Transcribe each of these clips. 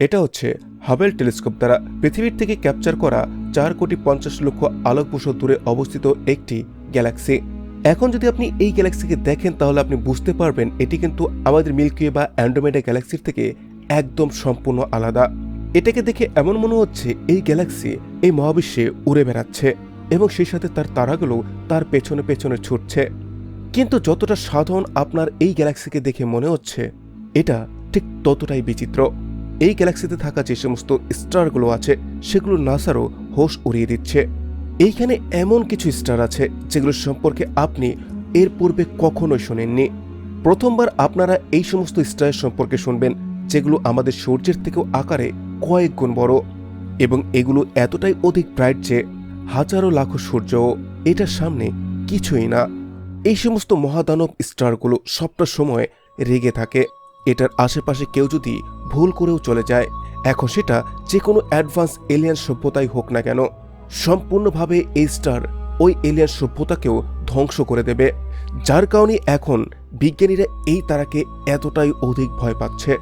এটা হচ্ছে হাবেল টেলিস্কোপ দ্বারা পৃথিবীর থেকে ক্যাপচার করা চার কোটি পঞ্চাশ লক্ষ আলোকবর্ষ দূরে অবস্থিত একটি গ্যালাক্সি এখন যদি আপনি এই গ্যালাক্সিকে দেখেন, তাহলে আপনি বুঝতে পারবেন এটি কিন্তু আমাদের মিল্কি বা অ্যান্ড্রোমেডা গ্যালাক্সির থেকে একদম সম্পূর্ণ আলাদা। এটাকে দেখে এমন মনে হচ্ছে এই গ্যালাক্সি এই মহাবিশ্বে উড়ে বেড়াচ্ছে এবং সেই সাথে তার তারাগুলো তার পেছনে পেছনে ছুটছে। কিন্তু যতটা সাধারণ আপনার এই গ্যালাক্সিকে দেখে মনে হচ্ছে, এটা ঠিক ততটাই বিচিত্র। এই গ্যালাক্সিতে থাকা যে সমস্ত স্টারগুলো আছে, সেগুলো নাসারও হোশ উড়িয়ে দিচ্ছে। এইখানে এমন কিছু স্টার আছে, যেগুলো সম্পর্কে আপনি এর পূর্বে কখনোই শোনেননি। প্রথমবার আপনারা এই সমস্ত স্টারের সম্পর্কে শুনবেন, যেগুলো আমাদের সূর্যের থেকেও আকারে কয়েক গুণ বড়। এবং এগুলো এতটাই অধিক ব্রাইট যে হাজারো লাখো সূর্যও এটার সামনে কিছুই না। এই সমস্ত মহাদানব স্টারগুলো সবটা সময় রেগে থাকে। এটার আশেপাশে কেউ যদি ভুল করেও চলে যায়, এখন সেটা যে কোনো অ্যাডভান্স এলিয়ান সভ্যতাই হোক না কেন, সম্পূর্ণভাবে এই স্টার ওই এলিয়ান সভ্যতাকেও ধ্বংস করে দেবে, যার কারণে এখন বিজ্ঞানীরা এই তারাকে এতটাই অধিক ভয় পাচ্ছে।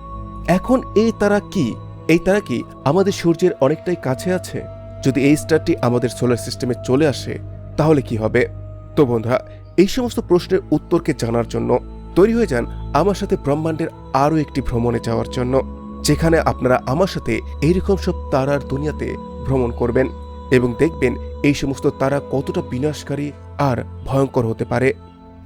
এখন এই তারা কি? এই তারা কি আমাদের সূর্যের অনেকটাই কাছে আছে? যদি এই স্টারটি আমাদের সোলার সিস্টেমে চলে আসে, তাহলে কি হবে? তো বন্ধুরা, এই সমস্ত প্রশ্নের উত্তরকে জানার জন্য তৈরি হয়ে যান আমার সাথে ব্রহ্মাণ্ডের আরও একটি ভ্রমণে যাওয়ার জন্য, যেখানে আপনারা আমার সাথে এইরকম সব তারার দুনিয়াতে ভ্রমণ করবেন এবং দেখবেন এই সমস্ত তারা কতটা বিনাশকারী আর ভয়ঙ্কর হতে পারে।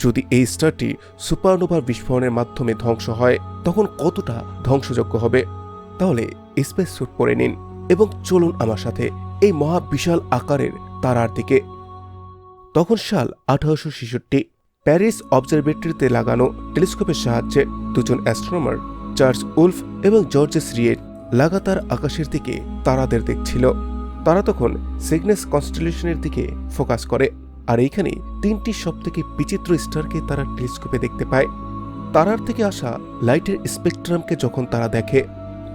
যদি এই স্টারটি সুপারনোভার বিস্ফোরণের মাধ্যমে ধ্বংস হয়, তখন কতটা ধ্বংসযোগ্য হবে? তাহলে স্পেস স্যুট পরে নিন এবং চলুন আমার সাথে এই মহা বিশাল আকারের তারার দিকে। তখন সাল আঠারোশো ছেষট্টি প্যারিস অবজারভেটরিতে লাগানো টেলিস্কোপের সাহায্যে দুজন অ্যাস্ট্রোনমার, চার্লস উলফ এবং জর্জেস রিয়ের লাগাতার আকাশের দিকে তারাদের দেখছিল। তারা তখন সিগনেস কনস্টেলেশনের দিকে ফোকাস করে, আর এইখানে তিনটি সবথেকে বিচিত্র স্টারকে তারা টেলিস্কোপে দেখতে পায়। তারার থেকে আসা লাইটের স্পেকট্রামকে যখন তারা দেখে,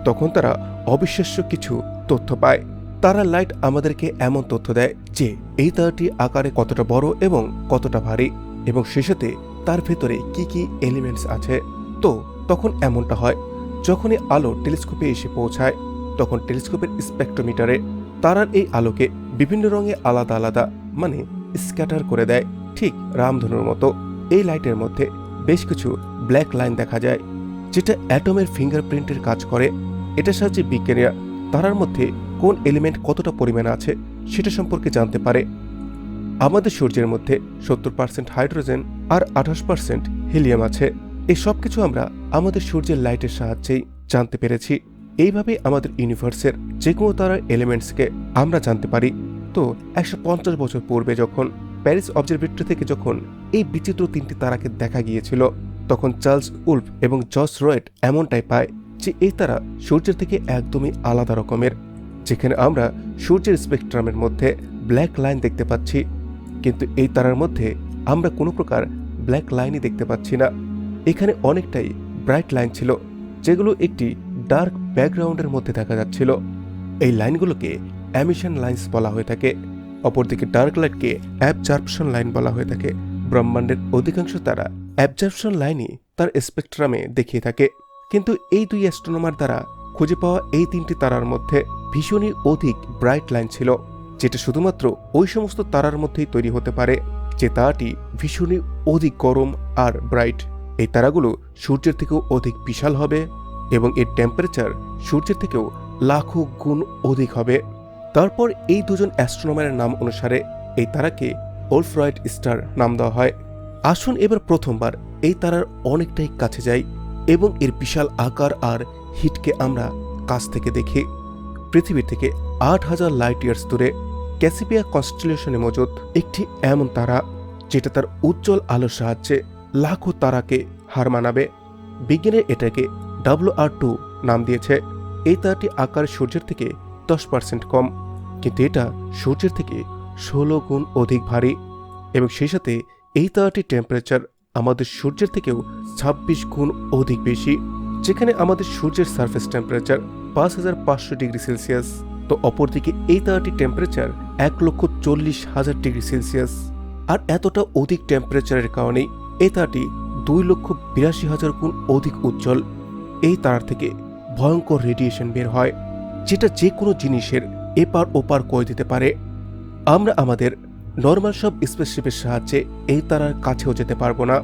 তখন তারা অবিশ্বাস্য কিছু তথ্য পায়। তারা লাইট আমাদেরকে এমন তথ্য দেয় যে, এই তারাটি আকারে কতটা বড় এবং কতটা ভারী। এবং সাথে তার ভেতরে কি কি এলিমেন্টস আছে? তো তখন এমনটা হয়, যখনই আলো টেলিস্কোপে এসে পৌঁছায়, তখন টেলিস্কোপের স্পেকট্রোমিটারে তারার এই আলোকে বিভিন্ন রঙে আলাদা আলাদা মানে স্ক্যাটার করে দেয়। ঠিক রামধনুর মতো এই লাইটের মধ্যে বেশ কিছু ব্ল্যাক লাইন দেখা যায়, যেটা অ্যাটমের ফিঙ্গারপ্রিন্টের কাজ করে। এটার সাহায্যে বিজ্ঞানীরা তারার মধ্যে কোন এলিমেন্ট কতটা পরিমাণে আছে সেটা সম্পর্কে জানতে পারে। আমাদের সূর্যের মধ্যে সত্তর পার্সেন্ট হাইড্রোজেন আর আঠাশ পার্সেন্ট হিলিয়াম আছে। এই সব কিছু আমরা আমাদের সূর্যের লাইটের সাহায্যেই জানতে পেরেছি। এইভাবে আমাদের ইউনিভার্সের যে কোনো তারার এলিমেন্টসকে আমরা জানতে পারি। তো একশো পঞ্চাশ বছর পূর্বে যখন প্যারিস অবজারভেটরি থেকে যখন এই বিচিত্র তিনটি তারাকে দেখা গিয়েছিল, তখন চার্লস উল্ফ এবং জস রয়েট এমনটাই পায় যে এই তারা সূর্যের থেকে একদমই আলাদা রকমের, যেখানে আমরা সূর্যের স্পেকট্রামের মধ্যে ব্ল্যাক লাইন দেখতে পাচ্ছি। কিন্তু এই তারার মধ্যে আমরা কোনো প্রকার ব্ল্যাক লাইনই দেখতে পাচ্ছি না। এখানে অনেকটাই ব্রাইট লাইন ছিল, যেগুলো একটি ডার্ক ব্যাকগ্রাউন্ডের মধ্যে দেখা যাচ্ছিল। এই লাইনগুলোকে অ্যামিশন লাইন্স বলা হয়ে থাকে, অপরদিকে ডার্ক লাইটকে অ্যাবজার্পশন লাইন বলা হয়ে থাকে। ব্রহ্মাণ্ডের অধিকাংশ তারা অ্যাবজার্পশন লাইনই তার স্পেকট্রামে দেখিয়ে থাকে। কিন্তু এই দুই অ্যাস্ট্রোনমার দ্বারা খুঁজে পাওয়া এই তিনটি তারার মধ্যে ভীষণই অধিক ব্রাইট লাইন ছিল। যেটা শুধুমাত্র ওই সমস্ত তারার মধ্যেই তৈরি হতে পারে, যে তারাটি ভীষণই অধিক গরম আর ব্রাইট এই তারাগুলো সূর্যের থেকেও অধিক বিশাল হবে এবং এর টেম্পারেচার সূর্যের থেকেও লাখো গুণ অধিক হবে। তারপর এই দুজন অ্যাস্ট্রোনমারের নাম অনুসারে এই তারাকে ওলফ্রয়েড স্টার নাম দেওয়া হয়। আসুন এবার প্রথমবার এই তারার অনেকটাই কাছে যাই এবং এর বিশাল আকার আর হিটকে আমরা কাছ থেকে দেখি। পৃথিবীর থেকে আট হাজার লাইট ইয়ার্স দূরে ক্যাসিপিয়া কনস্টেলেশনে মজুদ একটি এমন তারা যেটা তার উজ্জ্বল আলোর সাহায্যে লাখো তারাকে হার মানাবে। বিজ্ঞানের এটাকে ডাব্লু আর টু নাম দিয়েছে। এই তারাটি আকার সূর্যের থেকে দশ পার্সেন্ট কম, কিন্তু এটা সূর্যের থেকে ষোলো গুণ অধিক ভারী। এবং সেই সাথে এই তারাটির টেম্পারেচার আমাদের সূর্যের থেকেও ছাব্বিশ গুণ অধিক বেশি, যেখানে আমাদের সূর্যের সারফেস টেম্পারেচার পাঁচ হাজার পাঁচশো ডিগ্রি সেলসিয়াস। তো অপরদিকে এই তারাটির টেম্পারেচার এক লক্ষ চল্লিশ হাজার ডিগ্রি সেলসিয়াস আর এতটা অধিক টেম্পারেচারের কারণে এই তারাটি দুই লক্ষ বিরাশি হাজার গুণ অধিক উজ্জ্বল। এই তারার থেকে ভয়ঙ্কর রেডিয়েশন বের হয়, যেটা যে কোনো জিনিসের এপার ওপার করে দিতে পারে। আমরা আমাদের নর্মাল সব স্পেসশিপের সাহায্যে এই তারার কাছেও যেতে পারব না।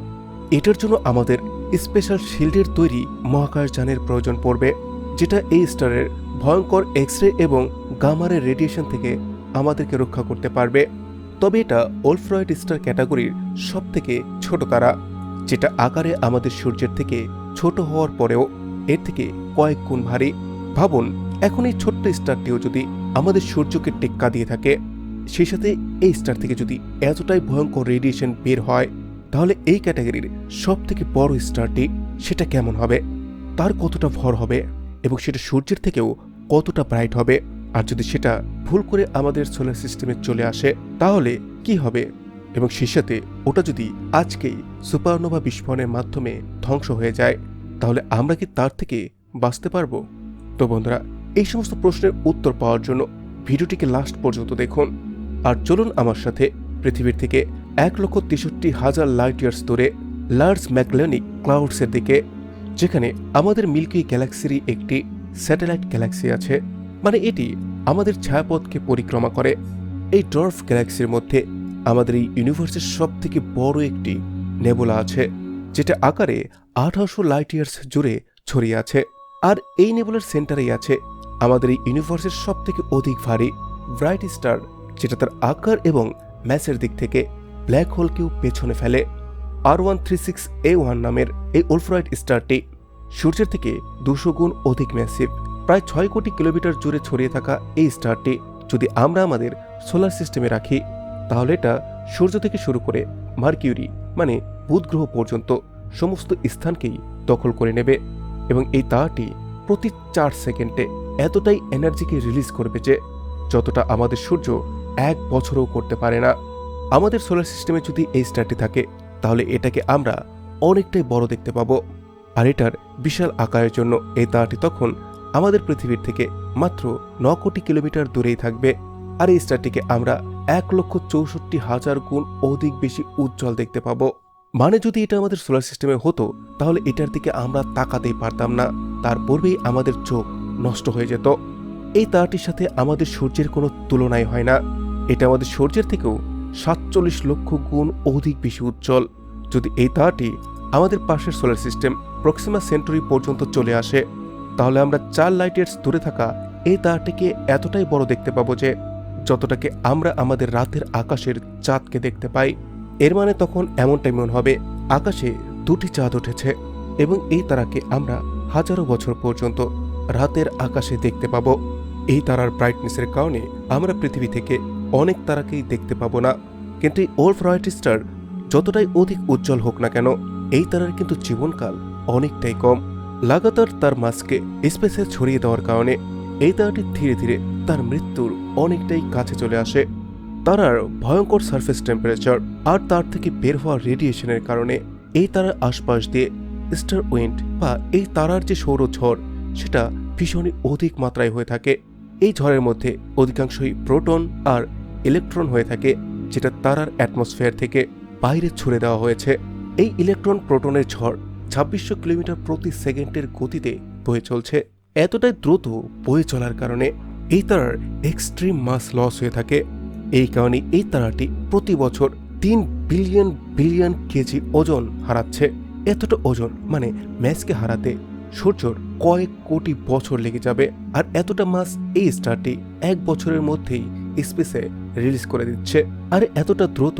এটার জন্য আমাদের স্পেশাল শিল্ডের তৈরি মহাকাশযানের প্রয়োজন পড়বে, যেটা এই স্টারের ভয়ঙ্কর এক্স রে এবং গামারের রেডিয়েশন থেকে আমাদেরকে রক্ষা করতে পারবে। তবে এটা ওলফ্রয়েড স্টার ক্যাটাগরির সব থেকে ছোট তারা, যেটা আকারে আমাদের সূর্যের থেকে ছোট হওয়ার পরেও এর থেকে কয়েক গুণ ভারী। ভাবুন, এখন এই ছোট্ট স্টারটিও যদি আমাদের সূর্যকে টেক্কা দিয়ে থাকে, সেই সাথে এই স্টার থেকে যদি এতটাই ভয়ঙ্কর রেডিয়েশন বের হয়, তাহলে এই ক্যাটাগরির সব থেকে বড় স্টারটি সেটা কেমন হবে? তার কতটা ভর হবে? এবং সেটা সূর্যের থেকেও কতটা ব্রাইট হবে? আর যদি সেটা ভুল করে আমাদের সোলার সিস্টেমে চলে আসে, তাহলে কি হবে? এবং সেই সাথে ওটা যদি আজকেই সুপারনোভা বিস্ফোরণের মাধ্যমে ধ্বংস হয়ে যায়, তাহলে আমরা কি তার থেকে বাঁচতে পারব? তো বন্ধুরা, এই সমস্ত প্রশ্নের উত্তর পাওয়ার জন্য ভিডিওটিকে লাস্ট পর্যন্ত দেখুন। আর চলুন আমার সাথে পৃথিবীর থেকে এক লক্ষ তেষট্টি হাজার লাইট ইয়ার্স দূরে লার্জ ম্যাকলেনিক ক্লাউডসের দিকে, যেখানে আমাদের মিল্কি গ্যালাক্সিরই একটি স্যাটেলাইট গ্যালাক্সি আছে। মানে এটি আমাদের ছায়াপথকে পরিক্রমা করে। এই ডর্ফ গ্যালাক্সির মধ্যে আমাদের এই ইউনিভার্সের সব থেকে বড় একটি নেবুলা আছে, যেটা আকারে আঠারোশো লাইট ইয়ার্স জুড়ে ছড়িয়ে আছে। আর এই নেবুলার সেন্টারেই আছে আমাদের এই ইউনিভার্সের সব থেকে অধিক ভারী ব্রাইট স্টার যেটা তার আকার এবং ম্যাসের দিক থেকে ব্ল্যাক হোলকেও পেছনে ফেলে। R one three six A one নামের এই ওলফ্রয়েড স্টারটি সূর্যের থেকে দুশো গুণ অধিক ম্যাসিভ, প্রায় ছয় কোটি কিলোমিটার জুড়ে ছড়িয়ে থাকা এই স্টারটি যদি আমরা আমাদের সোলার সিস্টেমে রাখি, তাহলে এটা সূর্য থেকে শুরু করে মার্কিউরি মানে বুধ গ্রহ পর্যন্ত সমস্ত স্থানকেই দখল করে নেবে এবং এই তারাটি প্রতি চার সেকেন্ডে এতটাই এনার্জিকে রিলিজ করবে যে যতটা আমাদের সূর্য এক বছরও করতে পারে না। আমাদের সোলার সিস্টেমে যদি এই স্টারটি থাকে, তাহলে এটাকে আমরা অনেকটাই বড় দেখতে পাবো। আর এটার বিশাল আকারের জন্য এই তারাটি তখন আমাদের পৃথিবীর থেকে মাত্র ন কোটি কিলোমিটার দূরেই থাকবে। আর এই স্টারটিকে আমরা এক লক্ষ চৌষট্টি হাজার গুণ অধিক বেশি উজ্জ্বল দেখতে পাবো। মানে যদি এটা আমাদের সোলার সিস্টেমে হতো, তাহলে এটার দিকে আমরা তাকাতেই পারতাম না। তার পূর্বেই আমাদের চোখ নষ্ট হয়ে যেত। এই তারাটির সাথে আমাদের সূর্যের কোনো তুলনাই হয় না। এটা আমাদের সূর্যের থেকেও সাতচল্লিশ লক্ষ গুণ অধিক বেশি উজ্জ্বল। যদি এই তারাটি আমাদের পাশের সোলার সিস্টেম প্রক্সিমা সেন্টুরি পর্যন্ত চলে আসে, তাহলে আমরা চার লাইট ইয়ার্স দূরে থাকা এই তারাটিকে এতটাই বড় দেখতে পাবো যে যতটাকে আমরা আমাদের রাতের আকাশের চাঁদকে দেখতে পাই, এর মানে তখন এমনটাই মনে হবে, আকাশে দুটি চাঁদ উঠেছে এবং এই তারাকে আমরা হাজারো বছর পর্যন্ত রাতের আকাশে দেখতে পাবো। এই তারার ব্রাইটনেসের কারণে আমরা পৃথিবী থেকে অনেক তারাকেই দেখতে পাবো না, কিন্তু এই ওল্ড রয়েট স্টার যতটাই অধিক উজ্জ্বল হোক না কেন এই তারার কিন্তু জীবনকাল অনেকটাই কম। লাগাতার তার মাসকে স্পেসে ছড়িয়ে দেওয়ার কারণে এই তারাটি ধীরে ধীরে তার মৃত্যুর অনেকটাই কাছে চলে আসে। তারার ভয়ঙ্কর সারফেস টেম্পারেচার আর তার থেকে বের হওয়া রেডিয়েশনের কারণে এই তারার আশপাশ দিয়ে স্টার উইন্ড বা এই তারার যে সৌর ঝড়, সেটা ভীষণই অধিক মাত্রায় হয়ে থাকে। এই ঝড়ের মধ্যে অধিকাংশই প্রোটন আর ইলেকট্রন হয়ে থাকে, যেটা তারার অ্যাটমসফিয়ার থেকে বাইরে ছুড়ে দেওয়া হয়েছে। এই ইলেকট্রন প্রোটনের ঝড় ছাব্বিশশো কিলোমিটার প্রতি সেকেন্ডের গতিতে বয়ে চলছে। এতটাই দ্রুত বয়ে চলার কারণে এই তারার এক্সট্রিম মাস লস হয়ে থাকে। এই কারণে এই তারাটি প্রতি বছর তিন বিলিয়ন বিলিয়ন কেজি ওজন হারাচ্ছে। এতটা ওজন মানে ম্যাচকে হারাতে সূর্যর কয়েক কোটি বছর লেগে যাবে। আর এতটা মাস এই স্টারটি এক বছরের মধ্যেই স্পেসে রিলিজ করে দিচ্ছে। আর এতটা দ্রুত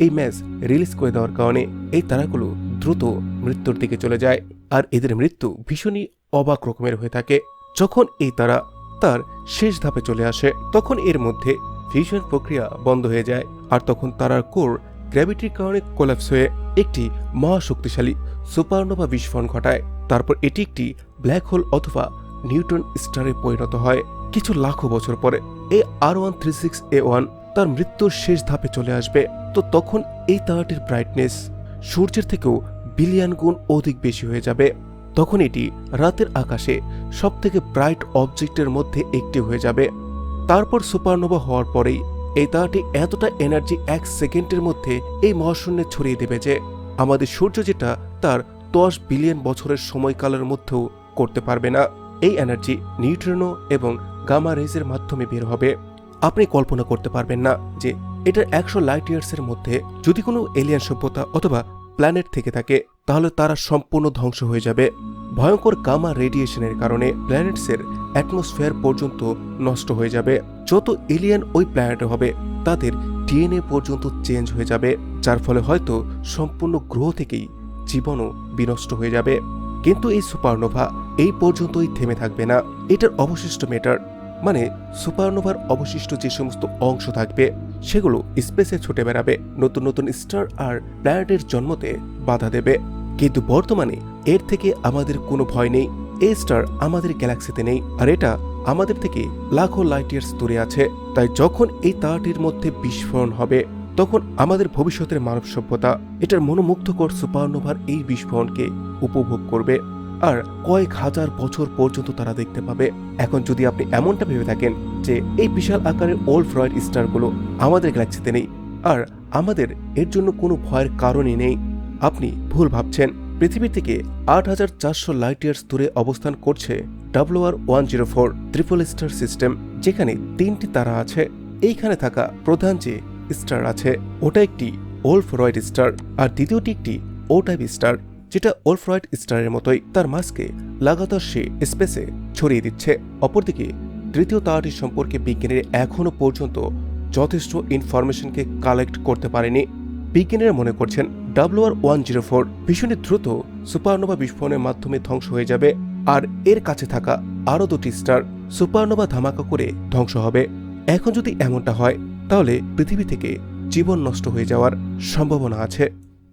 এই ম্যাচ রিলিজ করে দেওয়ার কারণে এই তারাগুলো দ্রুত মৃত্যুর দিকে চলে যায় আর এদের মৃত্যু ভীষণই অবাক রকমের হয়ে থাকে। যখন এই তারা তার শেষ ধাপে চলে আসে, তখন এর মধ্যে ফিউশন প্রক্রিয়া বন্ধ হয়ে যায় আর তখন তারার কোর গ্র্যাভিটির কারণে কোলাপস হয়ে একটি মহাশক্তিশালী সুপারনোভা বিস্ফোরণ ঘটায়। তারপর এটি একটি ব্ল্যাক হোল অথবা নিউটন স্টারে পরিণত হয়। কিছু লাখো বছর পরে এই R one three six A one তার মৃত্যুর শেষ ধাপে চলে আসবে, তো তখন এই তারাটির ব্রাইটনেস সূর্যের থেকেও বিলিয়ন গুণ অধিক বেশি হয়ে যাবে। তখন এটি রাতের আকাশে সবথেকে ব্রাইট অবজেক্টের মধ্যে একটি হয়ে যাবে। তারপর সুপারনোভা হওয়ার পরেই এই তারাটি এতটা এনার্জি এক সেকেন্ডের মধ্যে এই মহাশূন্যে ছড়িয়ে দেবে যে আমাদের সূর্য যেটা, তার দশ বিলিয়ন বছরের সময়কালের মধ্যেও করতে পারবে না। এই এনার্জি নিউট্রিনো এবং গামা রেজের মাধ্যমে বের হবে। আপনি কল্পনা করতে পারবেন না যে এটার একশো লাইট ইয়ার্সের মধ্যে যদি কোনো এলিয়ান সভ্যতা অথবা প্ল্যানেট থেকে থাকে, তাহলে তারা সম্পূর্ণ ধ্বংস হয়ে যাবে। ভয়ঙ্কর গামা রেডিয়েশনের কারণে প্ল্যানেটসের অ্যাটমসফিয়ার পর্যন্ত নষ্ট হয়ে যাবে। যত এলিয়ান ওই প্ল্যানেটে হবে, তাদের ডিএনএ পর্যন্ত চেঞ্জ হয়ে যাবে, যার ফলে হয়তো সম্পূর্ণ গ্রহ থেকেই জীবনও বিনষ্ট হয়ে যাবে। কিন্তু এই সুপারনোভা এই পর্যন্তই থেমে থাকবে না। এটার অবশিষ্ট মেটার মানে সুপারনোভার অবশিষ্ট যে সমস্ত অংশ থাকবে, সেগুলো স্পেসে ছুটে বেড়াবে, নতুন নতুন স্টার আর প্ল্যানেটের জন্মতে বাধা দেবে। কিন্তু বর্তমানে এর থেকে আমাদের কোনো ভয় নেই এই স্টার আমাদের গ্যালাক্সিতে নেই, আর এটা আমাদের থেকে লাখো লাইট ইয়ার্স দূরে আছে। তাই যখন এই তারাটির মধ্যে বিস্ফোরণ হবে, তখন আমাদের ভবিষ্যতের মানব সভ্যতা এটার মনোমুগ্ধকর সুপারনোভার এই বিস্ফোরণকে উপভোগ করবে। আর কয়েক হাজার বছর পর্যন্ত তারা দেখতে পাবে। এখন যদি আপনি এমনটা ভেবে থাকেন যে এই বিশাল আকারের ওল্ড ফ্রয়েড স্টারগুলো আমাদের গ্যালাক্সিতে নেই, আর আমাদের এর জন্য কোনো ভয়ের কারণই নেই, আপনি ভুল ভাবছেন। পৃথিবী থেকে আট হাজার চারশো লাইট ইয়ার্স দূরে অবস্থান করছে W R one zero four triple star system যেখানে তিনটি তারা আছে। এইখানে থাকা প্রধান যে স্টার আছে, ওটা একটি ওল্ড ওলফরয়েড স্টার আর দ্বিতীয়টি একটি ও টাইপ স্টার যেটা ওলফরয়েড স্টারের মতোই তার মাসকে লাগাতার সে স্পেসে ছড়িয়ে দিচ্ছে। অপরদিকে, তৃতীয় তারাটি সম্পর্কে বিজ্ঞানীরা এখনও পর্যন্ত যথেষ্ট ইনফরমেশনকে কালেক্ট করতে পারেনি। বিজ্ঞানীরা মনে করছেন ডাব্লুআর ওয়ান জিরো ফোর ভীষণই দ্রুত সুপারনোভা বিস্ফোরণের মাধ্যমে ধ্বংস হয়ে যাবে আর এর কাছে থাকা আরও দুটি স্টার সুপারনোভা ধামাকা করে ধ্বংস হবে। এখন যদি এমনটা হয়, তাহলে পৃথিবী থেকে জীবন নষ্ট হয়ে যাওয়ার সম্ভাবনা আছে।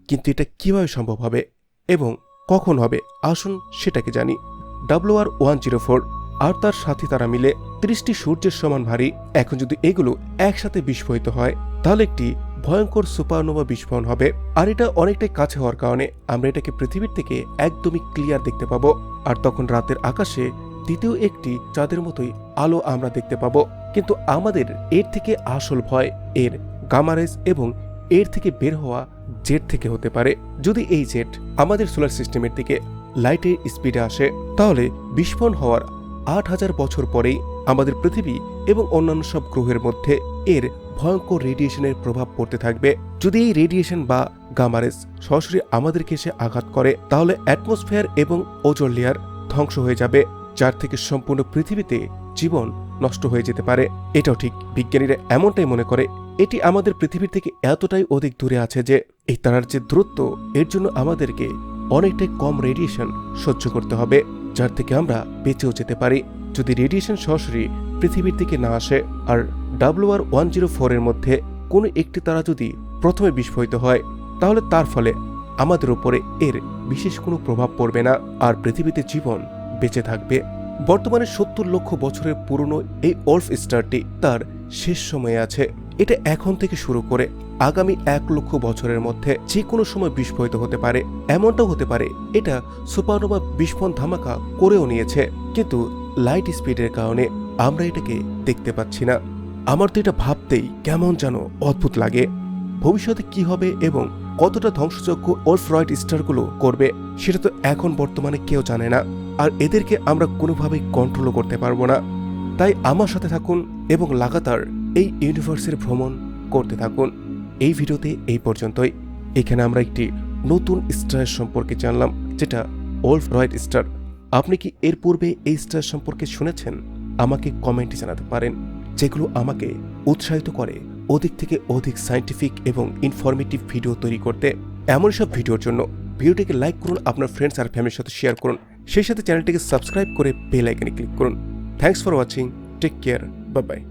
কিন্তু এটা কীভাবে সম্ভব হবে? এবং কখন হবে, আসুন সেটাকে জানি। W R one zero four আর তার সাথী তারা মিলে ত্রিশটি সূর্যের সমান ভারী। এখন যদি এগুলো একসাথে বিস্ফোরিত হয়, তাহলে একটি ভয়ঙ্কর সুপারনোভা বিস্ফোরণ হবে। আর এটা অনেকটাই কাছে হওয়ার কারণে আমরা এটাকে পৃথিবীর থেকে একদমই ক্লিয়ার দেখতে পাবো। আর তখন রাতের আকাশে দ্বিতীয় একটি চাঁদের মতোই আলো আমরা দেখতে পাবো। কিন্তু আমাদের এর থেকে আসল ভয়, এর গামারেজ এবং এর থেকে বের হওয়া জেট থেকে হতে পারে। যদি এই জেট আমাদের সোলার সিস্টেমের দিকে লাইটের স্পিডে আসে, তাহলে বিস্ফোরণ হওয়ার আট হাজার বছর পরেই আমাদের পৃথিবী এবং অন্যান্য সব গ্রহের মধ্যে এর ভয়ঙ্কর রেডিয়েশনের প্রভাব পড়তে থাকবে। যদি এই রেডিয়েশন বা গামারেজ সরাসরি আমাদেরকে এসে আঘাত করে, তাহলে অ্যাটমসফিয়ার এবং ওজোন লেয়ার ধ্বংস হয়ে যাবে, যার থেকে সম্পূর্ণ পৃথিবীতে জীবন নষ্ট হয়ে যেতে পারে। এটাও ঠিক। বিজ্ঞানীরা এমনটাই মনে করে এটি আমাদের পৃথিবীর থেকে এতটাই অধিক দূরে আছে যে এই তারার যে দূরত্ব, এর জন্য আমাদেরকে অনেকটাই কম রেডিয়েশন সহ্য করতে হবে, যার থেকে আমরা বেঁচেও যেতে পারি। যদি রেডিয়েশন সরাসরি পৃথিবীর দিকে না আসে, আর ডাব্লুআর ওয়ান জিরো ফোরের মধ্যে কোনো একটি তারা যদি প্রথমে বিস্ফোরিত হয়, তাহলে তার ফলে আমাদের উপরে এর বিশেষ কোনো প্রভাব পড়বে না, আর পৃথিবীতে জীবন বেঁচে থাকবে। বর্তমানে সত্তর লক্ষ বছরের পুরনো এই ওল্ফ স্টারটি তার শেষ সময়ে আছে। এটা এখন থেকে শুরু করে আগামী এক লক্ষ বছরের মধ্যে যে কোনো সময় বিস্ফোরিত হতে পারে, এমনটাও হতে পারে, এটা সুপারনোভা বিস্ফোরণ ধামাকা করেও নিয়েছে। কিন্তু লাইট স্পিডের কারণে আমরা এটাকে দেখতে পাচ্ছি না। আমার তো এটা ভাবতেই কেমন যেন অদ্ভুত লাগে। ভবিষ্যতে কি হবে এবং কতটা ধ্বংসযোগ্য ওলফ্রয়েড স্টারগুলো করবে, সেটা তো এখন বর্তমানে কেউ জানে না। আর এদেরকে আমরা কোনোভাবেই কন্ট্রোলও করতে পারব না। তাই আমার সাথে থাকুন এবং লাগাতার এই ইউনিভার্সের ভ্রমণ করতে থাকুন। এই ভিডিওতে এই পর্যন্তই। এখানে আমরা একটি নতুন স্টার সম্পর্কে জানলাম, যেটা ওল্ফ রয়েড স্টার আপনি কি এর পূর্বে এই স্টার সম্পর্কে শুনেছেন? আমাকে কমেন্টে জানাতে পারেন, যেগুলো আমাকে উৎসাহিত করে অধিক থেকে অধিক সায়েন্টিফিক এবং ইনফরমেটিভ ভিডিও তৈরি করতে। এমন সব ভিডিওর জন্য ভিডিওটিকে লাইক করুন, আপনার ফ্রেন্ডস আর ফ্যামিলির সাথে শেয়ার করুন। সেই সাথে চ্যানেলটিকে সাবস্ক্রাইব করে বেল আইকনে ক্লিক করুন। Thanks for watching take care bye bye